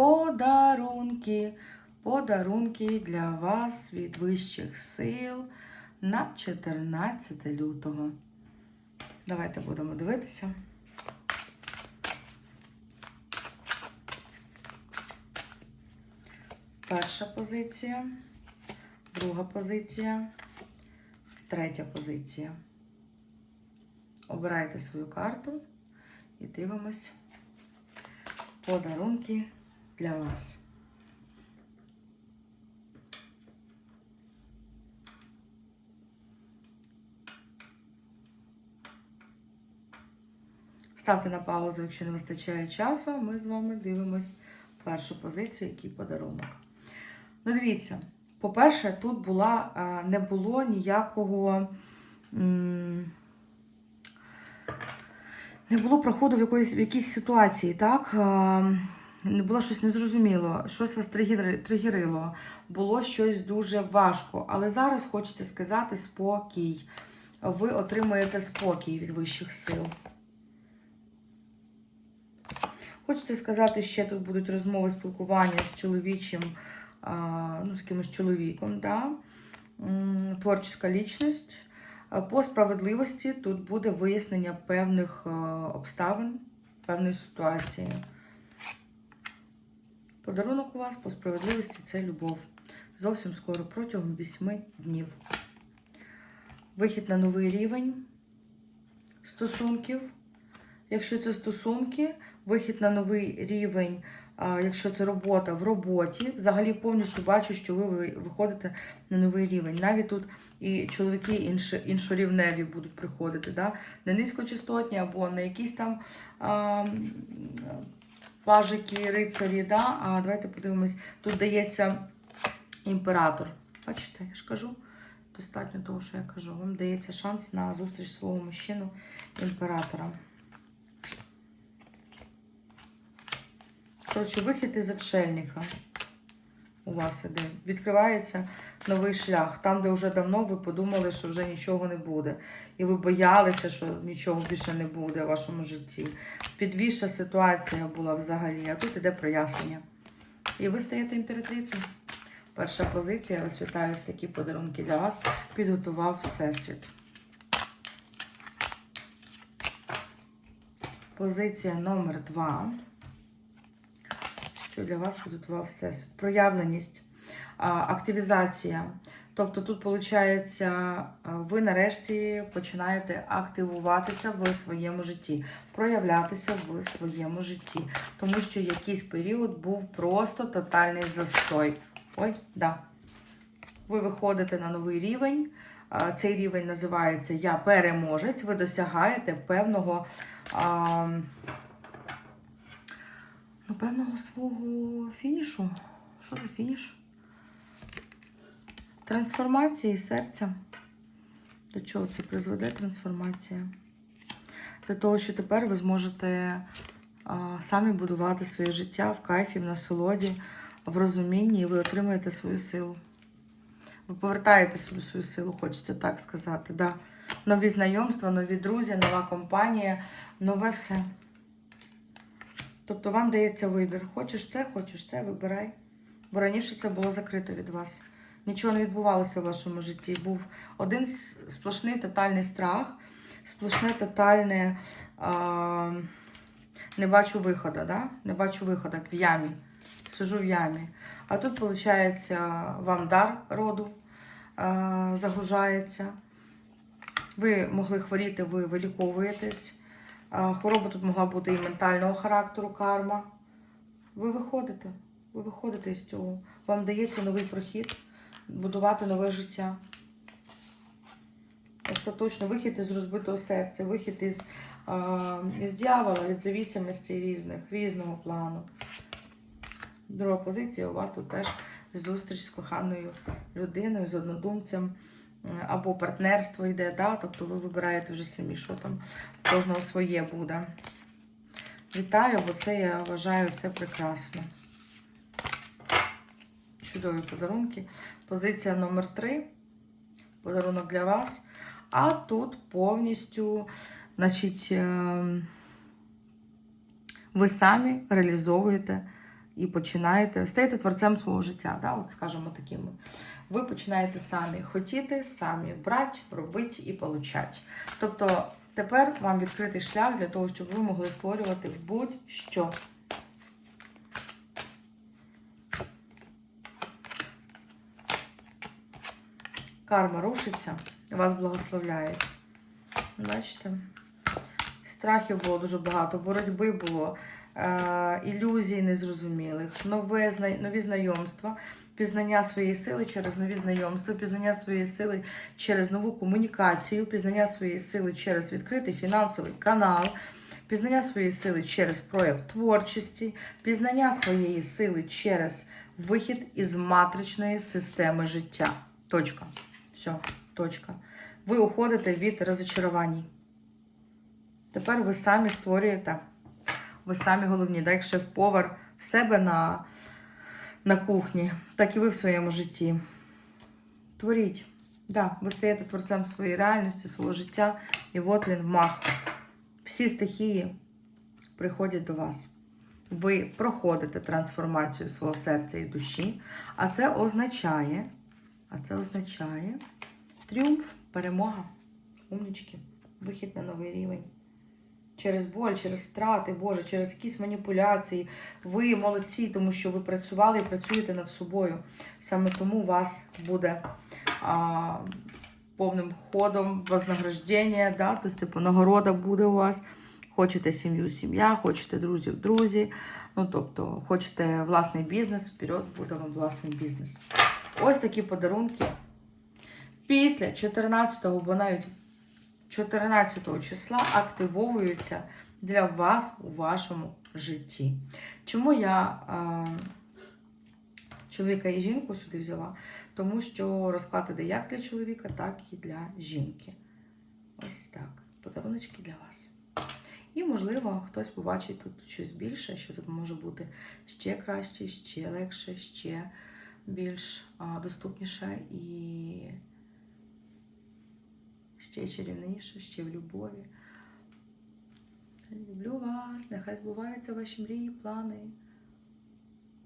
подарунки. Подарунки для вас від вищих сил на 14 лютого. Давайте будемо дивитися. Перша позиція, друга позиція, третя позиція. Обирайте свою карту і дивимось подарунки для вас. Ставте на паузу, якщо не вистачає часу. Ми з вами дивимось першу позицію, який подарунок. Ну, дивіться, по-перше, тут була, е, не було ніякого. Не було проходу в якоїсь в якійсь ситуації, так? Не було щось незрозуміло, щось вас тригери- тригерило, було щось дуже важко. Але зараз хочеться сказати спокій. Ви отримуєте спокій від вищих сил. Хочеться сказати, ще тут будуть розмови, спілкування з чоловічим, ну, з якимось чоловіком, да? М, лічність. По справедливості тут буде вияснення певних е, обставин, певної ситуації. Подарунок у вас по справедливості це любов. Зовсім скоро, протягом 8 днів. Вихід на новий рівень стосунків. Якщо це стосунки, вихід на новий рівень, якщо це робота в роботі, взагалі повністю бачу, що ви ви- виходите на новий рівень. Навіть тут і чоловіки інші, іншорівневі будуть приходити, да? не низькочастотні або не якісь там а, пажики, рицарі. Да? А давайте подивимось, тут дається імператор. Бачите, я ж кажу. Достатньо того, що я кажу. Вам дається шанс на зустріч свого мужчину імператора. Коротше, вихід із отшельника у вас іде. Відкривається новий шлях. Там, де вже давно ви подумали, що вже нічого не буде. І ви боялися, що нічого більше не буде в вашому житті. Підвіша ситуація була взагалі, а тут іде прояснення. І ви стаєте імператрицею. Перша позиція. Я вас такі подарунки для вас. Підготував Всесвіт. Позиція номер два що для вас підготував всесвіт. Проявленість, активізація. Тобто тут, виходить, ви нарешті починаєте активуватися в своєму житті, проявлятися в своєму житті. Тому що якийсь період був просто тотальний застой. Ой, да. Ви виходите на новий рівень. Цей рівень називається Я переможець. Ви досягаєте певного. А, Ну, певного свого фінішу. Що за фініш? Трансформації серця. До чого це призведе трансформація? До того, що тепер ви зможете а, самі будувати своє життя в кайфі, в насолоді, в розумінні, і ви отримаєте свою силу. Ви повертаєте собі свою силу, хочеться так сказати. Да. Нові знайомства, нові друзі, нова компанія, нове все. Тобто вам дається вибір. Хочеш це, хочеш це, вибирай. Бо раніше це було закрито від вас. Нічого не відбувалося в вашому житті. Був один сплошний тотальний страх, сплошне тотальне а, не бачу виходу, да? не бачу виходу в ямі. Сижу в ямі. А тут, виходить, вам дар роду а, загружається. Ви могли хворіти, ви виліковуєтесь. Хвороба тут могла бути і ментального характеру, карма. Ви виходите, ви виходите з цього. Вам дається новий прохід, будувати нове життя. Остаточно вихід із розбитого серця, вихід із, із дьявола, від зависимості різних, різного плану. Друга позиція у вас тут теж зустріч з коханою людиною, з однодумцем або партнерство йде, да? тобто ви вибираєте вже самі, що там в кожного своє буде. Вітаю, бо це я вважаю це прекрасно. Чудові подарунки. Позиція номер 3 Подарунок для вас. А тут повністю, значить, ем, ви самі реалізовуєте і починаєте стаєте творцем свого життя, да? от скажімо такими. Ви починаєте самі хотіти, самі брати, робити і получати. Тобто тепер вам відкритий шлях для того, щоб ви могли створювати будь-що. Карма рушиться, вас благословляють. Бачите? Страхів було дуже багато, боротьби було, ілюзій незрозумілих, нове, нові знайомства, пізнання своєї сили через нові знайомства, пізнання своєї сили через нову комунікацію, пізнання своєї сили через відкритий фінансовий канал, пізнання своєї сили через прояв творчості, пізнання своєї сили через вихід із матричної системи життя. Точка. Все, точка. Ви уходите від розочарувань. Тепер ви самі створюєте, ви самі головні, так як шеф-повар в себе на, на кухні, так і ви в своєму житті. Творіть. Да, ви стаєте творцем своєї реальності, свого життя, і от він мах. Всі стихії приходять до вас. Ви проходите трансформацію свого серця і душі, а це означає, а це означає тріумф, перемога, умнічки, вихід на новий рівень через боль, через втрати, Боже, через якісь маніпуляції. Ви молодці, тому що ви працювали і працюєте над собою. Саме тому у вас буде а, повним ходом вознаграждення, да? тобто, типу, нагорода буде у вас. Хочете сім'ю, сім'я, хочете друзів, друзі. Ну, тобто, хочете власний бізнес, вперед буде вам власний бізнес. Ось такі подарунки. Після 14-го, бо навіть 14 числа активовуються для вас у вашому житті. Чому я е, чоловіка і жінку сюди взяла? Тому що розклад іде як для чоловіка, так і для жінки. Ось так. Подаруночки для вас. І, можливо, хтось побачить тут щось більше, що тут може бути ще краще, ще легше, ще більш а, доступніше і ще чарівніше, ще в любові. Люблю вас, нехай збуваються ваші мрії, плани.